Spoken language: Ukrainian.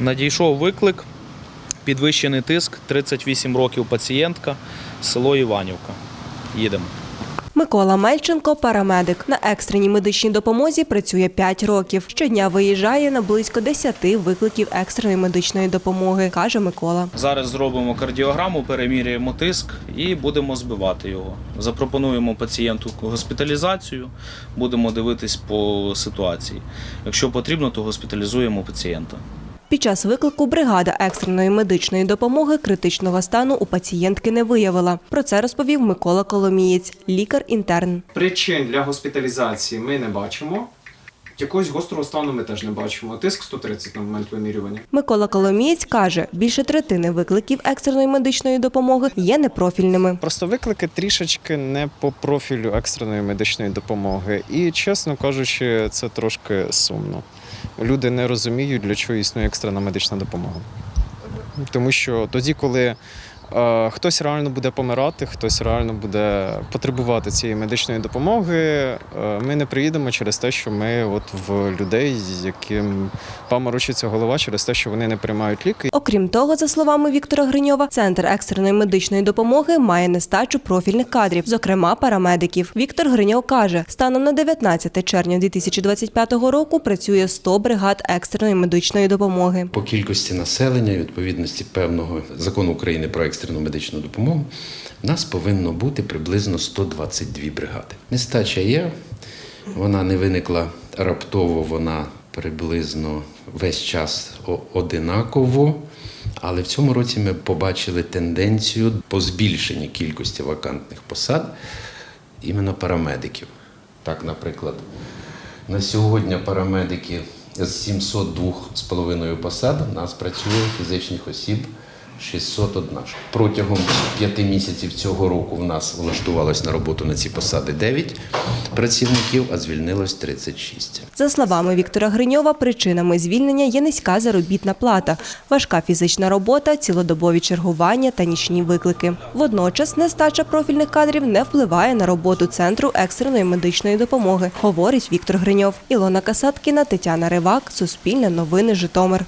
Надійшов виклик, підвищений тиск, 38 років пацієнтка, село Іванівка. Їдемо. Микола Мельченко парамедик. На екстреній медичній допомозі працює 5 років. Щодня виїжджає на близько 10 викликів екстреної медичної допомоги, каже Микола. Зараз зробимо кардіограму, переміряємо тиск і будемо збивати його. Запропонуємо пацієнту госпіталізацію, будемо дивитись по ситуації. Якщо потрібно, то госпіталізуємо пацієнта. Під час виклику бригада екстреної медичної допомоги критичного стану у пацієнтки не виявила. Про це розповів Микола Коломієць, лікар-інтерн. Причин для госпіталізації ми не бачимо. Якогось гострого стану ми теж не бачимо. Тиск 130 на момент вимірювання. Микола Коломієць каже, більше третини викликів екстреної медичної допомоги є непрофільними. Просто виклики трішечки не по профілю екстреної медичної допомоги. І, чесно кажучи, це трошки сумно. Люди не розуміють, для чого існує екстрена медична допомога. Тому що тоді, коли хтось реально буде помирати, хтось реально буде потребувати цієї медичної допомоги, е, ми не приїдемо через те, що ми от в людей, яким паморочиться голова, через те, що вони не приймають ліки. Окрім того, за словами Віктора Гриньова, центр екстреної медичної допомоги має нестачу профільних кадрів, зокрема парамедиків. Віктор Гриньов каже, станом на 19 червня 2025 року працює 100 бригад екстреної медичної допомоги. По кількості населення відповідності певного закону України про екстрену медичну допомогу в нас повинно бути приблизно 122 бригади. Нестача є, вона не виникла раптово, вона приблизно весь час одинаково. Але в цьому році ми побачили тенденцію по збільшенні кількості вакантних посад іменно парамедиків. Так, наприклад, на сьогодні парамедики з 702,5 посад у нас працює фізичних осіб 601. Протягом п'яти місяців цього року в нас влаштувалось на роботу на ці посади 9 працівників, а звільнилось 36. За словами Віктора Гриньова, причинами звільнення є низька заробітна плата, важка фізична робота, цілодобові чергування та нічні виклики. Водночас нестача профільних кадрів не впливає на роботу центру екстреної медичної допомоги, говорить Віктор Гриньов. Ілона Касаткіна, Тетяна Ривак, Суспільне новини, Житомир.